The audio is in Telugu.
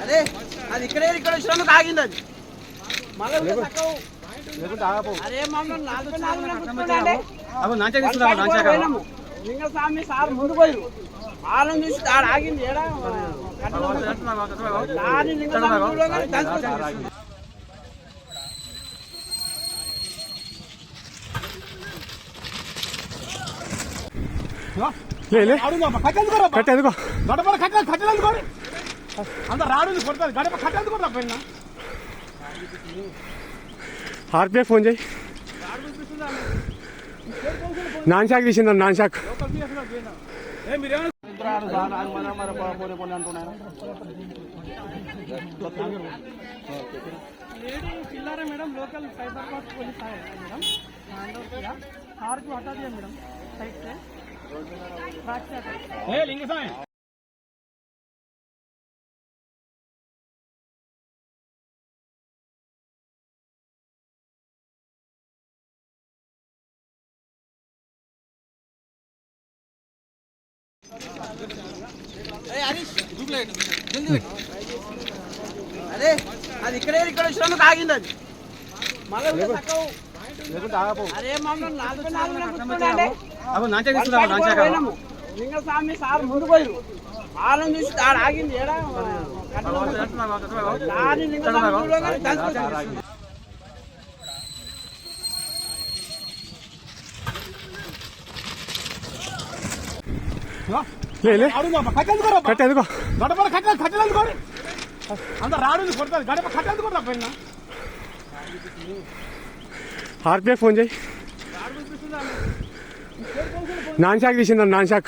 అదే అది ఇక్కడే ఇక్కడ వచ్చినందుకు ఆగింది అది మళ్ళీ అరే మమ్మల్ని నాలుగు నాలుగు కూర్చోండి లింగ స్వామి సార్ ముందు పోయి వాళ్ళని చూసి ఆడ ఆగింది ఏడా దాని కట్టేందుకో గడప కట్టెలు కట్టెలు అందుకోరు అంత రాడు కొడతారు గడప కట్టెలు అందుకోరు పైన ఆర్పిఎఫ్ ఫోన్ చేయి. నాన్ షాక్ తీసిందా నాన్ షాక్ చిల్లారా మేడం పోలీస్ మేడం హఠాత్ మేడం సైట్ Hey, Linke sein! Hey, Anish, du bleibst. Hinde weg. Alle, also ich kriege die Kollektion noch gar nicht. é ich will das auch. Ich will das auch. Ich will das auch. Ich will das auch. Ich will das auch. కూర్చోండి లింగ స్వామి సార్ ముందు పోయి వాళ్ళని చూసి ఆడ ఆగింది ఏడా? దాని లింగ స్వామి చూడగానే దంచుకొచ్చింది. లే లే. కట్టలు అందుకోరా కట్ట ఎందుకో గడప కట్టాలి కట్టలు అందుకోండి అంత రాడు కొడతారు. గడప కట్టలు అందుకోండి పైన ఆర్పిఎఫ్ ఫోన్ చేయి. నాన్ షాక్ తీసిందా మేడం